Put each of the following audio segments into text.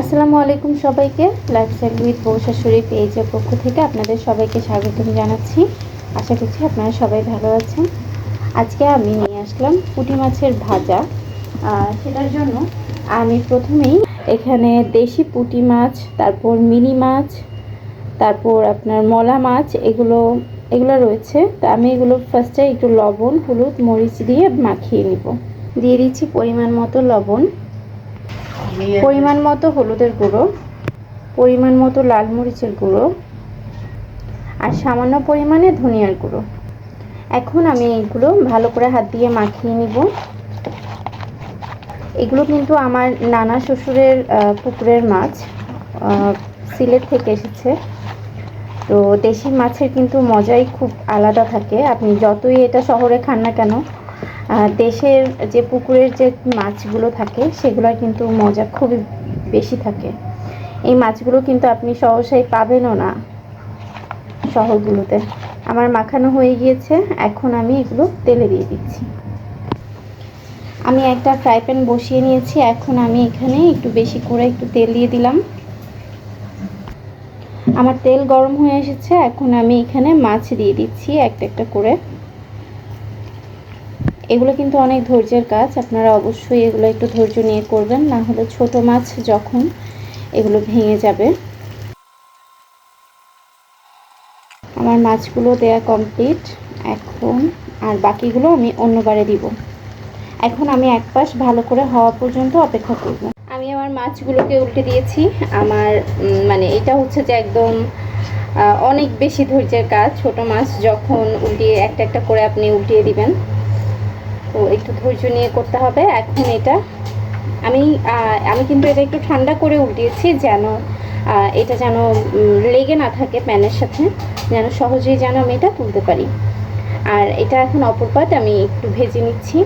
আসসালামু আলাইকুম সবাইকে। লাইফস্টাইল উইথ বৌসা শরীফ পেজের পক্ষ থেকে আপনাদের সবাইকে স্বাগতম জানাচ্ছি। আশা করছি আপনারা সবাই ভালো আছেন। আজকে আমি নিয়ে আসলাম পুঁটি মাছের ভাজা। সেটার জন্য আমি প্রথমেই এখানে দেশি পুঁটি মাছ, তারপর মিনি মাছ, তারপর আপনার মলা মাছ, এগুলো এগুলো রয়েছে। তো আমি এগুলো ফার্স্টে একটু লবণ, হলুদ, মরিচ দিয়ে মাখিয়ে নিব। দিয়ে দিচ্ছি পরিমাণ মতো লবণ। পরিমাণ মতো হলুদের গুঁড়ো, পরিমাণ মতো লাল মরিচের গুঁড়ো, আর সামান্য পরিমাণে ধনিয়ার গুঁড়ো। এখন আমি এগুলো ভালো করে হাত দিয়ে মাখিয়ে নিব। এগুলো কিন্তু আমার নানা শ্বশুরের পুকুরের মাছ সিলেট থেকে এসেছে। তো দেশি মাছের কিন্তু মজাই খুব আলাদা থাকে। আপনি যতই এটা শহরে খান না কেন দেশের যে পুকুরের যে মাছগুলো থাকে, সেগুলোর কিন্তু মজা খুবই বেশি থাকে। এই মাছগুলো কিন্তু আপনি সহসাই পাবেনও না শহরগুলোতে। আমার মাখানো হয়ে গিয়েছে, এখন আমি এগুলো তেলে দিয়ে দিচ্ছি। আমি একটা ফ্রাই প্যান বসিয়ে নিয়েছি, এখন আমি এখানে একটু বেশি করে একটু তেল দিয়ে দিলাম। আমার তেল গরম হয়ে এসেছে, এখন আমি এখানে মাছ দিয়ে দিচ্ছি, একটা একটা করে। এগুলো কিন্তু অনেক ধৈর্যের কাজ। আপনারা অবশ্যই এগুলো একটু ধৈর্য নিয়ে করবেন, না হলে ছোট মাছ যখন এগুলো ভেঙে যাবে। আমার মাছগুলো দেয়া কমপ্লিট এখন আর বাকিগুলো আমি অন্যবারে দিব। এখন আমি এক পাশ ভালো করে হওয়া পর্যন্ত অপেক্ষা করব। আমি আমার মাছগুলোকে উল্টে দিয়েছি। আমার মানে এটা হচ্ছে যে একদম অনেক বেশি ধৈর্যের কাজ। ছোট মাছ যখন উল্টিয়ে একটা একটা করে আপনি উল্টিয়ে দিবেন। তো একটু ধৈর্য নিয়ে করতে হবে। এখন এটা আমি আমি কিন্তু এটা একটু ঠান্ডা করে উল্টিয়েছি যেন এটা যেন লেগে না থাকে প্যানের সাথে, যেন সহজেই যেন আমি এটা তুলতে পারি। আর এটা এখন অপর পাট আমি একটু ভেজে নিচ্ছি।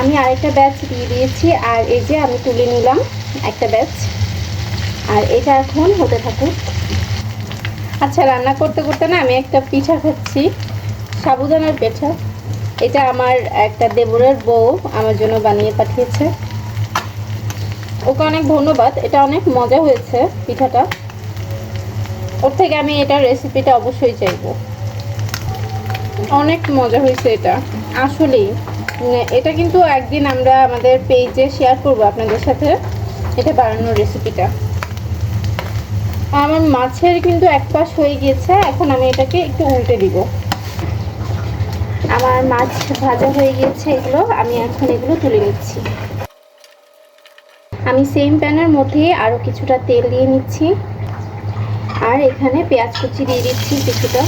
আমি আরেকটা ব্যাচ দিয়ে দিয়েছি, আর এই যে আমি তুলে নিলাম একটা ব্যাচ। আর এটা এখন হতে থাকুক। আচ্ছা রান্না করতে করতে না আমি একটা পিঠা খাচ্ছি। সাবুদানার পিঠা। এটা আমার একটা দেবরের বউ আমার জন্য বানিয়ে পাঠিয়েছে। ওকে অনেক ধন্যবাদ, এটা অনেক মজা হয়েছে পিঠাটা। ওর থেকে আমি এটার রেসিপিটা অবশ্যই চাইব। অনেক মজা হয়েছে এটা। আসলেই এটা কিন্তু একদিন আমরা আমাদের পেজে শেয়ার করব আপনাদের সাথে, এটা বানানোর রেসিপিটা আমার মাছের কিন্তু এক পাশ হয়ে গিয়েছে, এখন আমি এটাকে একটু উল্টে দিব। আমার মাছ ভাজা হয়ে গিয়েছে এগুলো, আমি এখন এগুলো তুলে নিচ্ছি। আমি সেম প্যানের মধ্যে আরও কিছুটা তেল দিয়ে নিচ্ছি। আর এখানে পেঁয়াজ কুচি দিয়ে দিচ্ছি কিছুটা।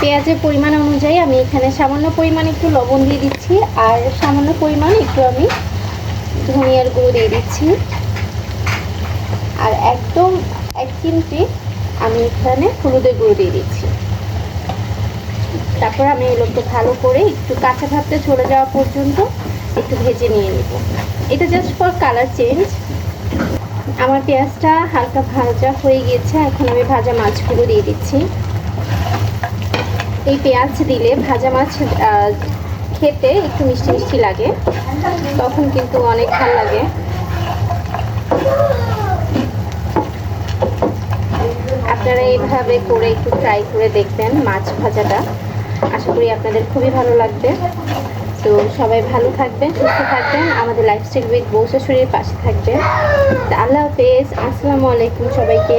পেঁয়াজের পরিমাণ অনুযায়ী আমি এখানে সামান্য পরিমাণ একটু লবণ দিয়ে দিচ্ছি, আর সামান্য পরিমাণ একটু আমি ধনিয়ার গুঁড়ো দিয়ে দিচ্ছি। আর একদম এক চিমটি আমি এখানে হলুদের গুঁড়ো দিয়ে দিচ্ছি। তারপর আমি এগুলোকে ভালো করে একটু কাঁচা ভাবতে চলে যাওয়া পর্যন্ত একটু ভেজে নিয়ে নিব। এটা জাস্ট ফর কালার চেঞ্জ আমার পেঁয়াজটা হালকা ভাজা হয়ে গিয়েছে, এখন আমি ভাজা মাছগুলো দিয়ে দিচ্ছি। এই পেঁয়াজ দিলে ভাজা মাছ খেতে একটু মিষ্টি মিষ্টি লাগে, তখন কিন্তু অনেক ভালো লাগে। আপনারা এইভাবে করে একটু ট্রাই করে দেখবেন মাছ ভাজাটা। আশা করি আপনাদের খুবই ভালো লাগবে। তো সবাই ভালো থাকবেন, সুস্থ থাকবেন, আমাদের লাইফস্টাইল উইথ বউ শাশুড়ির পাশে থাকবেন। আল্লাহ হাফেজ, আসসালামু আলাইকুম সবাইকে।